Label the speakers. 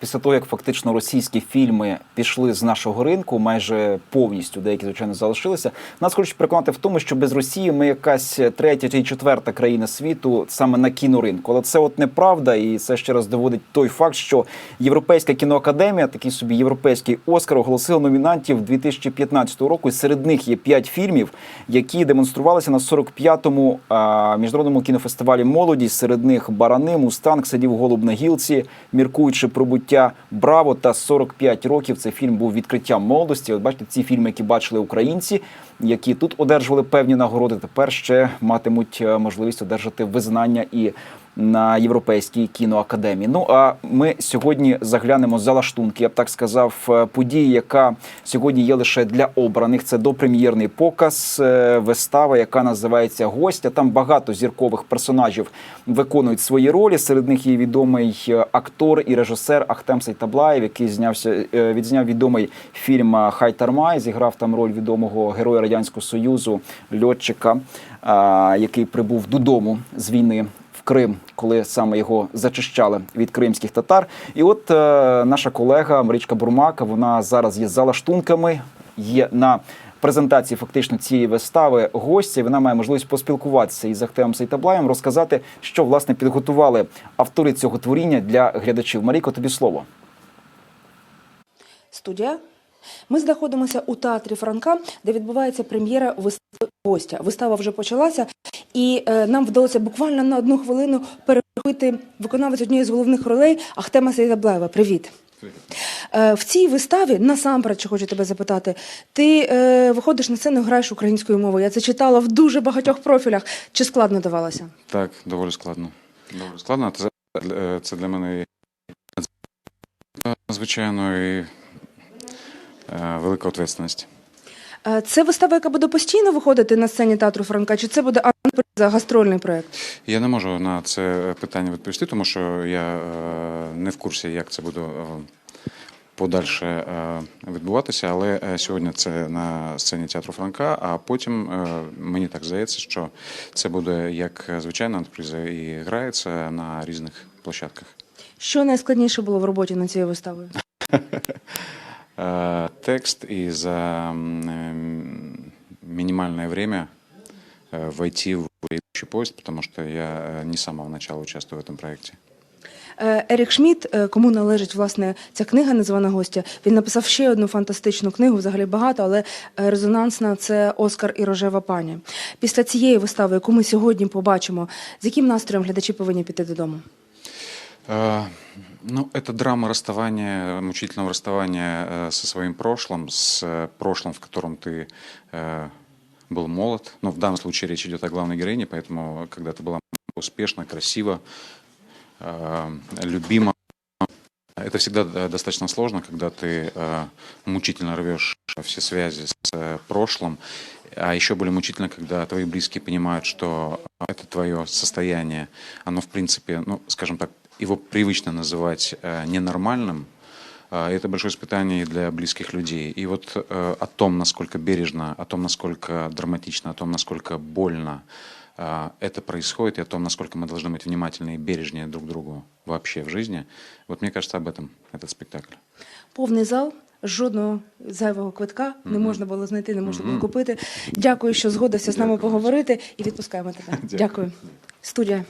Speaker 1: після того, як фактично російські фільми пішли з нашого ринку, майже повністю деякі звичайно залишилися. Нас хочуть переконати в тому, що без Росії ми якась третя чи четверта країна світу саме на кіноринку. Але це от неправда, і це ще раз доводить той факт, що Європейська кіноакадемія, такий собі європейський Оскар, оголосила номінантів 2015 року. І серед них є п'ять фільмів, які демонструвалися на 45-му а, міжнародному кінофестивалі молоді. Серед них Барани, Мустанг, сидів голуб на гілці, міркуючи про буття Браво та 45 років. Це фільм був відкриттям молодості. От бачите, ці фільми, які бачили українці, які тут одержували певні нагороди, тепер ще матимуть е, можливість одержати визнання і на європейській кіноакадемії. Ну а ми сьогодні заглянемо за лаштунки, я б так сказав, е, події, яка сьогодні є лише для обраних. Це допрем'єрний показ, е, вистава, яка називається Гостя. Там багато зіркових персонажів виконують свої ролі. Серед них є відомий е, актор і режисер Ахтем Сейтаблаєв, який знявся відзняв відомий фільм Хай Тармай. Зіграв там роль відомого героя радянського союзу, льотчика, який прибув додому з війни. В Крим, коли саме його зачищали від кримських татар, і от е, наша колега Марічка Бурмака, вона зараз є за лаштунками, є на презентації фактично цієї вистави гостя. і Вона має можливість поспілкуватися із Ахтемом Сейтаблаєм, розказати, що власне підготували автори цього творіння для глядачів. Маріко, тобі слово.
Speaker 2: Студія. Ми знаходимося у театрі Франка, де відбувається прем'єра вистави гостя. Вистава вже почалася, і е, нам вдалося буквально на одну хвилину перехопити виконавець однієї з головних ролей Ахтема Сейдаблаєва. Привіт. Е, в цій виставі насамперед, що хочу тебе запитати, ти е, виходиш на сцену, граєш українською мовою. Я це читала в дуже багатьох профілях. Чи складно давалося?
Speaker 3: Так, доволі складно. Доволі складно. Це, е, це для мене звичайно і е, велика відповідальність.
Speaker 2: Це вистава, яка буде постійно виходити на сцені театру Франка, чи це буде антреприза, гастрольний проєкт?
Speaker 3: Я не можу на це питання відповісти, тому що я е, не в курсі, як це буде е, подальше е, відбуватися. Але е, сьогодні це на сцені театру Франка, а потім е, мені так здається, що це буде як звичайна антреприза і грається на різних площадках.
Speaker 2: Що найскладніше було в роботі над цією виставою?
Speaker 3: Э, текст и за м, э, минимальное время э, войти в идущий поезд, потому что я э, не с самого начала участвую в этом проекте.
Speaker 2: Е, Ерік Шмідт, е, кому належить власне ця книга «Незвана гостя, він написав ще одну фантастичну книгу, взагалі багато, але е, резонансна це Оскар і рожева пані. Після цієї вистави, яку ми сьогодні побачимо, з яким настроєм глядачі повинні піти додому?
Speaker 3: Э, Ну, это драма расставания, мучительного расставания э, со своим прошлым, с э, прошлым, в котором ты э, был молод. Ну, в данном случае речь идет о главной героине, поэтому когда ты была успешна, красива, э, любима, это всегда э, достаточно сложно, когда ты э, мучительно рвешь все связи с прошлым, а еще более мучительно, когда твои близкие понимают, что это твое состояние, оно в принципе, ну, скажем так, его привычно называть ненормальным. Э, Это большое испытание и для близких людей. И вот э, о том, насколько бережно, о том, насколько драматично, о том, насколько больно э, это происходит, и о том, насколько мы должны быть внимательны и бережнее друг к другу вообще в жизни. Вот мне кажется, об этом этот спектакль.
Speaker 2: Повний зал. Жодного зайвого квитка не можна було знайти, не можна було купити. Дякую, що згодився з нами поговорити і відпускаємо тебе. Дякую. Студія.